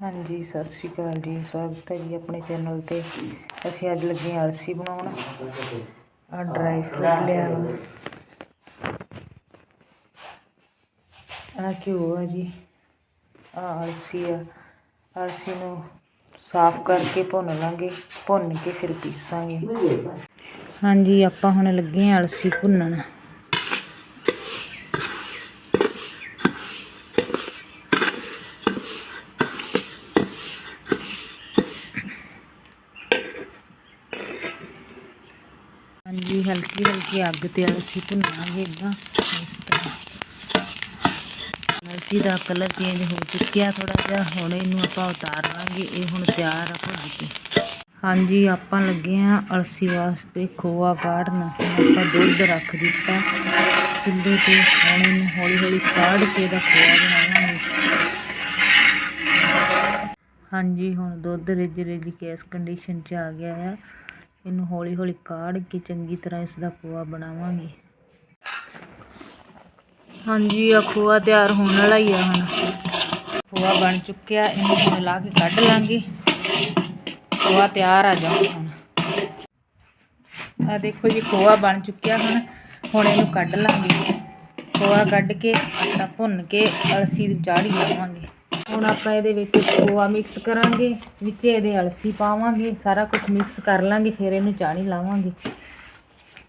ਹਾਂਜੀ, ਸਤਿ ਸ਼੍ਰੀ ਅਕਾਲ ਜੀ। ਸਵਾਗਤ ਹੈ ਜੀ ਆਪਣੇ ਚੈਨਲ ਤੇ। ਅਸੀਂ ਅੱਜ ਲੱਗੇ ਹਾਂ ਅਲਸੀ ਬਣਾਉਣ। ਆ ਡਰਾਈ ਫਰੂਟ ਲਿਆ ਆ ਘਿਓ ਆ ਜੀ। ਆ ਅਲਸੀ ਆ। ਅਲਸੀ ਨੂੰ ਸਾਫ਼ ਕਰਕੇ ਭੁੰਨ ਲਾਂਗੇ। ਭੁੰਨ ਕੇ ਫਿਰ ਪੀਸਾਂਗੇ। ਹਾਂਜੀ, ਆਪਾਂ ਹੁਣ ਲੱਗੇ ਹਾਂ ਅਲਸੀ ਭੁੰਨਣ। ਹਾਂਜੀ ਹਲਕੀ ਹਲਕੀ ਅੱਗ ਤੇ ਅਲਸੀ ਭੁੰਨਾਂਗੇ ਇਦਾਂ ਇਸ ਤਰ੍ਹਾਂ। ਅਲਸੀ ਦਾ ਕਲਰ ਚੇਂਜ ਹੋ ਚੁੱਕਿਆ ਥੋੜਾ ਜਿਹਾ, ਹੁਣ ਇਹਨੂੰ ਆਪਾਂ ਉਤਾਰ ਲਾਂਗੇ ਇਹ ਹੁਣ ਤਿਆਰ ਆ ਭੁੱਜ ਕੇ। ਹਾਂਜੀ, ਆਪਾਂ ਲੱਗੇ ਆ ਅਲਸੀ ਵਾਸਤੇ ਖੋਆ ਕਾੜਨ। ਆਪਾਂ ਦੁੱਧ ਰੱਖ ਦਿੱਤਾ। ਚੁੱਲ੍ਹੇ ਤੇ ਹੁਣ ਇਹਨੂੰ ਹੌਲੀ ਹੌਲੀ ਕਾੜ ਕੇ ਦਾ ਖੋਆ ਬਣਾਵਾਂਗੇ। ਹਾਂਜੀ, ਹੁਣ ਦੁੱਧ ਰਿੱਝ ਰਿੱਝ ਕੇ ਇਸ ਕੰਡੀਸ਼ਨ 'ਚ ਆ ਗਿਆ ਆ। ਇਹਨੂੰ ਹੌਲੀ ਹੌਲੀ ਕਾੜ ਕੇ ਚੰਗੀ ਤਰ੍ਹਾਂ ਇਸ ਦਾ ਖੋਆ ਬਣਾਵਾਂਗੇ। ਹਾਂਜੀ ਆ ਖੋਆ ਤਿਆਰ ਹੋਣ ਵਾਲਾ ਹੀ ਆ ਹੁਣ। ਖੋਆ ਬਣ ਚੁੱਕਿਆ, ਇਹਨੂੰ ਹੁਣ ਲਾ ਕੇ ਕੱਢ ਲਾਂਗੇ। ਖੋਆ ਤਿਆਰ ਆ ਜਾ ਹੁਣ। ਆ ਦੇਖੋ ਜੀ, ਖੋਆ ਬਣ ਚੁੱਕਿਆ ਹੁਣ। ਹੁਣ ਇਹਨੂੰ ਕੱਢ ਲਾਂਗੇ। ਖੋਆ ਕੱਢ ਕੇ, ਆਟਾ ਭੁੰਨ ਕੇ, ਅਲਸੀ ਦੀ ਚਾੜੀ ਲਾਵਾਂਗੇ। ਹੁਣ ਆਪਾਂ ਇਹਦੇ ਵਿੱਚ ਖੋਆ ਮਿਕਸ ਕਰਾਂਗੇ, ਵਿੱਚ ਇਹਦੇ ਅਲਸੀ ਪਾਵਾਂਗੇ, ਸਾਰਾ ਕੁਝ ਮਿਕਸ ਕਰ ਲਾਂਗੇ, ਫਿਰ ਇਹਨੂੰ ਚਾਣੀ ਲਾਵਾਂਗੇ।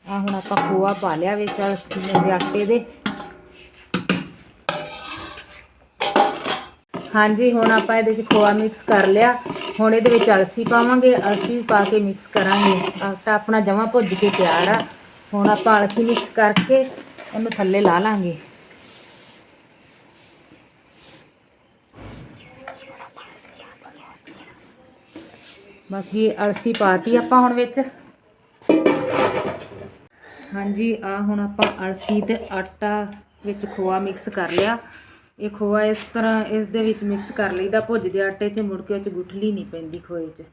ਆ ਹੁਣ ਆਪਾਂ ਖੋਆ ਪਾ ਲਿਆ ਵਿੱਚ ਅਲਸੀ ਦੇ ਆਟੇ ਦੇ। ਹਾਂਜੀ, ਹੁਣ ਆਪਾਂ ਇਹਦੇ ਵਿੱਚ ਖੋਆ ਮਿਕਸ ਕਰ ਲਿਆ। ਹੁਣ ਇਹਦੇ ਵਿੱਚ ਅਲਸੀ ਪਾਵਾਂਗੇ, ਅਲਸੀ ਵੀ ਪਾ ਕੇ ਮਿਕਸ ਕਰਾਂਗੇ। ਆਟਾ ਆਪਣਾ ਜਮਾ ਭੁੱਜ ਕੇ ਤਿਆਰ ਆ। ਹੁਣ ਆਪਾਂ ਅਲਸੀ ਮਿਕਸ ਕਰਕੇ ਇਹਨੂੰ ਥੱਲੇ ਲਾ ਲਾਂਗੇ। ਬਸ ਜੀ, ਅਲਸੀ ਪਾਤੀ ਆਪਾਂ ਹੁਣ ਵਿੱਚ। ਹਾਂਜੀ ਆ ਹੁਣ ਆਪਾਂ ਅਲਸੀ ਤੇ ਆਟਾ ਵਿੱਚ ਖੋਆ ਮਿਕਸ ਕਰ ਲਿਆ। ਇਹ ਖੋਆ ਇਸ ਤਰ੍ਹਾਂ ਇਸ ਦੇ ਵਿੱਚ ਮਿਕਸ ਕਰ ਲਈਦਾ ਭੁੱਜਦੇ ਆਟੇ 'ਚ, ਮੁੜ ਕੇ ਉਹ 'ਚ ਗੁਠਲੀ ਨਹੀਂ ਪੈਂਦੀ ਖੋਏ 'ਚ।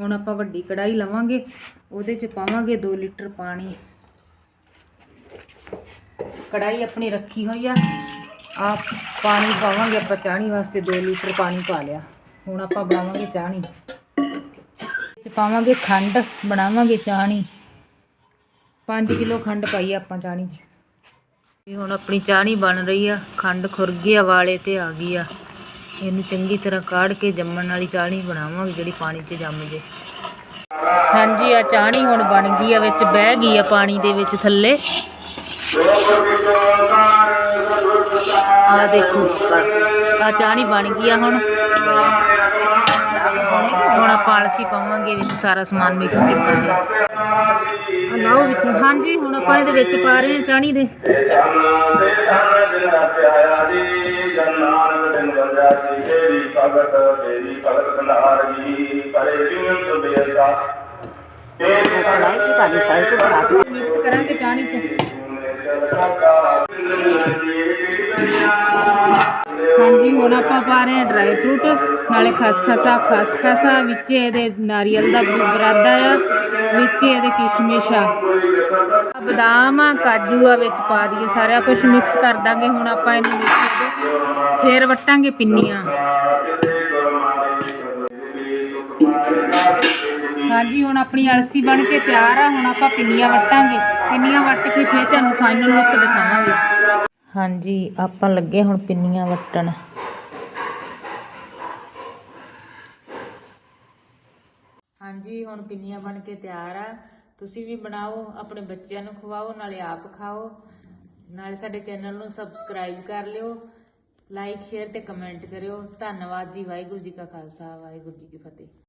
ਹੁਣ ਆਪਾਂ ਵੱਡੀ ਕੜਾਈ ਲਵਾਂਗੇ, ਉਹਦੇ 'ਚ ਪਾਵਾਂਗੇ 2 ਲੀਟਰ ਪਾਣੀ। ਕੜਾਈ ਆਪਣੀ ਰੱਖੀ ਹੋਈ ਆ। ਆ ਪਾਣੀ ਪਾਵਾਂਗੇ ਆਪਾਂ ਚਾਹਣੀ ਵਾਸਤੇ 2 ਲੀਟਰ ਪਾਣੀ ਪਾ ਲਿਆ। ਹੁਣ ਆਪਾਂ ਬਣਾਵਾਂਗੇ ਚਾਹਣੀ। ਚ ਪਾਵਾਂਗੇ ਖੰਡ ਬਣਾਵਾਂਗੇ ਚਾਣੀ। 5 ਕਿਲੋ ਖੰਡ ਪਾਈ ਆਪਾਂ ਚਾਣੀ ਇਹ ਹੁਣ ਆਪਣੀ ਚਾਣੀ ਬਣ ਰਹੀ ਆ ਖੰਡ ਖੁਰ ਗਈ ਆ ਵਾਲੇ ਤੇ ਆ ਗਈ ਆ। ਇਹਨੂੰ ਚੰਗੀ ਤਰ੍ਹਾਂ ਕਾੜ ਕੇ ਜੰਮਣ ਵਾਲੀ ਚਾਣੀ ਬਣਾਵਾਂਗੇ ਜਿਹੜੀ ਪਾਣੀ 'ਚ ਜੰਮ ਜੇ। ਹਾਂਜੀ ਆ ਚਾਣੀ ਹੁਣ ਬਣ ਗਈ ਆ ਵਿੱਚ ਬਹਿ ਗਈ ਆ ਪਾਣੀ ਦੇ ਵਿੱਚ ਥੱਲੇ। ਆ ਦੇਖੋ ਆ ਚਾਣੀ ਬਣ ਗਈ ਆ ਹੁਣ। ਹੁਣ ਆਪਾਂ ਅਲਸੀ ਪਾਵਾਂਗੇ ਵਿੱਚ ਸਾਰਾ ਸਮਾਨ ਮਿਕਸ ਕੀਤਾ ਹੈ। ਲਾਓ ਵਿੱਚ। ਹਾਂਜੀ ਹੁਣ ਆਪਾਂ ਇਹਦੇ ਵਿੱਚ ਪਾ ਰਹੇ ਹਾਂ ਚਾਣੀ ਦੇ। ਮਿਕਸ ਕਰਾਂਗੇ ਚਾਣੀ ਚ। ਹਾਂਜੀ, ਹੁਣ ਆਪਾਂ ਪਾ ਰਹੇ ਹਾਂ ਡਰਾਈ ਫਰੂਟ ਨਾਲੇ ਖਸਖਸਾ ਖਸਖਸਾ ਵਿੱਚ ਇਹਦੇ ਨਾਰੀਅਲ ਦਾ ਬਰਾਦਾ ਆ, ਵਿੱਚ ਇਹਦੇ ਕਿਸ਼ਮਿਸ਼ ਆ। ਬਦਾਮ ਆ, ਕਾਜੂ ਆ ਵਿੱਚ ਪਾ ਦਈਏ, ਸਾਰਾ ਕੁਝ ਮਿਕਸ ਕਰ ਦਾਂਗੇ, ਹੁਣ ਆਪਾਂ ਇਹਨੂੰ ਮਿਕਸ ਫੇਰ ਵਟਾਂਗੇ ਪਿੰਨੀਆਂ। ਹਾਂਜੀ, ਹੁਣ ਆਪਣੀ ਅਲਸੀ ਬਣ ਕੇ ਤਿਆਰ ਆ, ਹੁਣ ਆਪਾਂ ਪਿੰਨੀਆਂ ਵਟਾਂਗੇ। ਪਿੰਨੀਆਂ ਵੱਟ ਕੇ ਫੇਰ ਤੁਹਾਨੂੰ ਫਾਈਨਲ ਲੁੱਕ ਦਿਖਾਵਾਂਗੇ। ਹਾਂਜੀ, ਆਪਾਂ ਲੱਗੇ ਹੁਣ ਪਿੰਨੀਆਂ ਵੱਟਣ। ਹਾਂਜੀ, ਹੁਣ ਪਿੰਨੀਆਂ ਬਣ ਕੇ ਤਿਆਰ ਆ। ਤੁਸੀਂ ਵੀ ਬਣਾਓ, ਆਪਣੇ ਬੱਚਿਆਂ ਨੂੰ ਖਵਾਓ, ਨਾਲੇ ਆਪ ਖਾਓ। ਨਾਲੇ ਸਾਡੇ ਚੈਨਲ ਨੂੰ ਸਬਸਕ੍ਰਾਈਬ ਕਰ ਲਿਓ। ਲਾਈਕ, ਸ਼ੇਅਰ ਤੇ ਕਮੈਂਟ ਕਰਿਓ। ਧੰਨਵਾਦ ਜੀ, ਵਾਹਿਗੁਰੂ ਜੀ ਕਾ ਖਾਲਸਾ, ਵਾਹਿਗੁਰੂ ਜੀ ਕੀ ਫਤਿਹ।